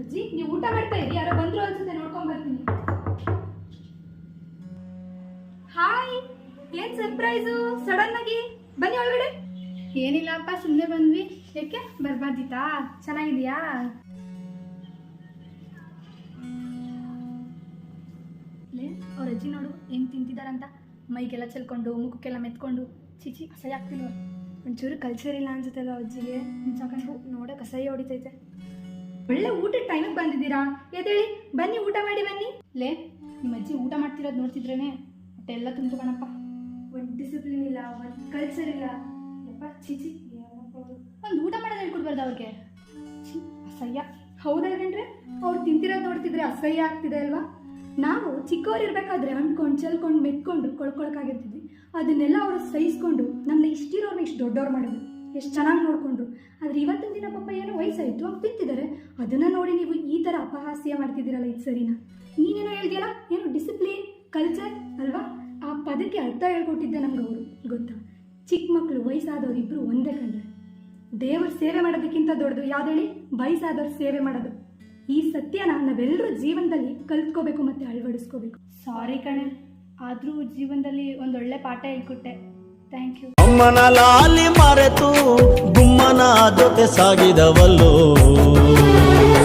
ಅಜ್ಜಿ, ನೀವು ಊಟ ಮಾಡ್ತಾ ಇರಿ ಯಾರೋ ಬಂದ್ರು ಅನ್ಸುತ್ತೆ, ನೋಡ್ಕೊಂಡ್ ಬರ್ತೀನಿ. ಹಾಯ್ ಏನ್ ಸರ್ಪ್ರೈಸು ಸಡನ್ ಆಗಿ? ಬನ್ನಿ ಒಳಗಡೆ. ಏನಿಲ್ಲಪ್ಪ ಸುಮ್ಮನೆ ಬಂದ್ವಿ. ಯಾಕೆ? ಬರ್ಬಾರ್ದಿತ್ತಾ? ಚೆನ್ನಾಗಿದ್ಯಾ ಅವ್ರ ಅಜ್ಜಿ ನೋಡು ಹೆಂಗ್ ತಿಂತಿದಾರಂತ. ಮೈಗೆಲ್ಲ ಚೆಲ್ಕೊಂಡು, ಮುಖಕ್ಕೆಲ್ಲ ಮೆತ್ಕೊಂಡು. ಚಿಚಿ ಅಸಹ್ಯ ಆಗ್ತಿಲ್ವ. ಒಂಚೂರು ಕಲ್ಚರ್ ಇಲ್ಲ ಅನ್ಸುತ್ತಲ್ಲ ಅಜ್ಜಿಗೆ? ನಿಜಕ್ಕೂ ನೋಡಕ್ಕೆ ಅಸಹ್ಯ ಹೊಡಿತೈತೆ. ಒಳ್ಳೆ ಊಟದ ಟೈಮಿಗೆ ಬಂದಿದ್ದೀರಾ? ಎದೇಳಿ ಬನ್ನಿ ಊಟ ಮಾಡಿ ಬನ್ನಿ. ಲೇ ನಿಮ್ಮ ಅಜ್ಜಿ ಊಟ ಮಾಡ್ತಿರೋದು ನೋಡ್ತಿದ್ರೇನೆ? ಹೊಟ್ಟೆ ಎಲ್ಲ ತುಂಬಿತು ಕಣಪ್ಪ. ಒಂದು ಡಿಸಿಪ್ಲಿನ್ ಇಲ್ಲ ಒಂದು ಕಲ್ಚರ್ ಇಲ್ಲ. ಯಪ್ಪ ಚಿಚಿ ಒಂದು ಊಟ ಮಾಡೋದು ಹೇಳ್ಕೊಡ್ಬಾರ್ದು ಅವ್ರಿಗೆ. ಅಸಹ್ಯ. ಹೌದಲ್ವೇನ್ರಿ ಅವ್ರು ತಿಂತಿರೋದು ನೋಡ್ತಿದ್ರೆ ಅಸಹ್ಯ ಆಗ್ತಿದೆ ಅಲ್ವಾ? ನಾವು ಚಿಕ್ಕವ್ರು ಇರ್ಬೇಕಾದ್ರೆ ಅಂದ್ಕೊಂಡು ಚೆಲ್ಕೊಂಡು ಮೆತ್ಕೊಂಡು ಕೊಳ್ಕೊಳಕಾಗಿರ್ತಿದ್ವಿ ಅದನ್ನೆಲ್ಲ ಅವರು ಸಹಿಸ್ಕೊಂಡು ನನ್ನ ಇಷ್ಟಿರೋರ್ನ ಇಷ್ಟು ದೊಡ್ಡವ್ರು ಮಾಡಿದ್ರು. ಎಷ್ಟು ಚೆನ್ನಾಗಿ ನೋಡಿಕೊಂಡ್ರು. ಆದರೆ ಇವತ್ತಿನ ದಿನ ಪಾಪ ಏನೋ ವಯಸ್ಸಾಯಿತು ಅವ್ರು ತಿಂತಿದ್ದಾರೆ ಅದನ್ನು ನೋಡಿ ನೀವು ಈ ಥರ ಅಪಹಾಸ್ಯ ಮಾಡ್ತಿದ್ದೀರಲ್ಲ ಇದು ಸರಿನಾ. ನೀನೇನೋ ಹೇಳ್ತೀಯಲ್ಲ ಏನು ಡಿಸಿಪ್ಲಿನ್ ಕಲ್ಚರ್ ಅಲ್ವಾ? ಆ ಪದಕ್ಕೆ ಅರ್ಥ ಹೇಳ್ಕೊಟ್ಟಿದ್ದೆ ನಮ್ಗೆ ಅವರು, ಗೊತ್ತಾ? ಚಿಕ್ಕ ಮಕ್ಕಳು ವಯಸ್ಸಾದವ್ರು ಇಬ್ಬರು ಒಂದೇ ಕಂಡ್ರೆ. ದೇವ್ರ ಸೇವೆ ಮಾಡೋದಕ್ಕಿಂತ ದೊಡ್ಡದು ಯಾವ್ದೇಳಿ ವಯಸ್ಸಾದವ್ರ ಸೇವೆ ಮಾಡೋದು. ಈ ಸತ್ಯನ ನಾವೆಲ್ಲರೂ ಜೀವನದಲ್ಲಿ ಕಲ್ತ್ಕೋಬೇಕು ಮತ್ತು ಅಳವಡಿಸ್ಕೋಬೇಕು. ಸಾರಿ ಕಣೆ, ಆದರೂ ಜೀವನದಲ್ಲಿ ಒಂದೊಳ್ಳೆ ಪಾಠ ಹೇಳ್ಕೊಟ್ಟೆ. ಅಮ್ಮನ ಲಾಲಿ ಮರೆತು ಗುಮ್ಮನ ಜೊತೆ ಸಾಗಿದವಲ್ಲೋ.